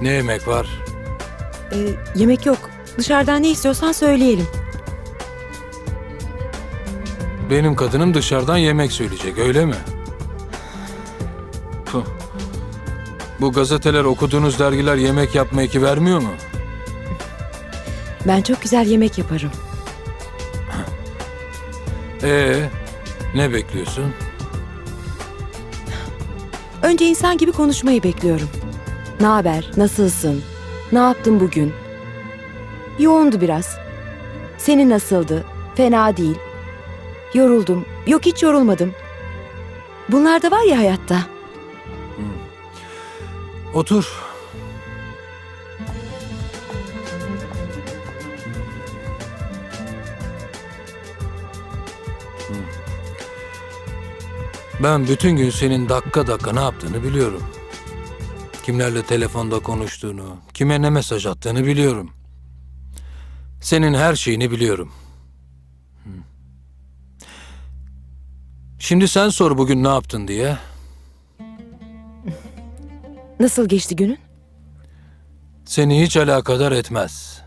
Ne yemek var? Ee, yemek yok. Dışarıdan ne istiyorsan söyleyelim. Benim kadınım dışarıdan yemek söyleyecek öyle mi? Puh. Bu gazeteler okuduğunuz dergiler yemek yapma eki vermiyor mu? Ben çok güzel yemek yaparım. Ee, ne bekliyorsun? Önce insan gibi konuşmayı bekliyorum. Ne haber? Nasılsın? Ne yaptın bugün? Yoğundu biraz. Senin nasıldı? Fena değil. Yoruldum. Yok hiç yorulmadım. Bunlar da var ya hayatta. Otur. Ben bütün gün senin dakika dakika ne yaptığını biliyorum. Kimlerle telefonda konuştuğunu, kime ne mesaj attığını biliyorum. Senin her şeyini biliyorum. Şimdi sen sor bugün ne yaptın diye. Nasıl geçti günün? Seni hiç alakadar etmez.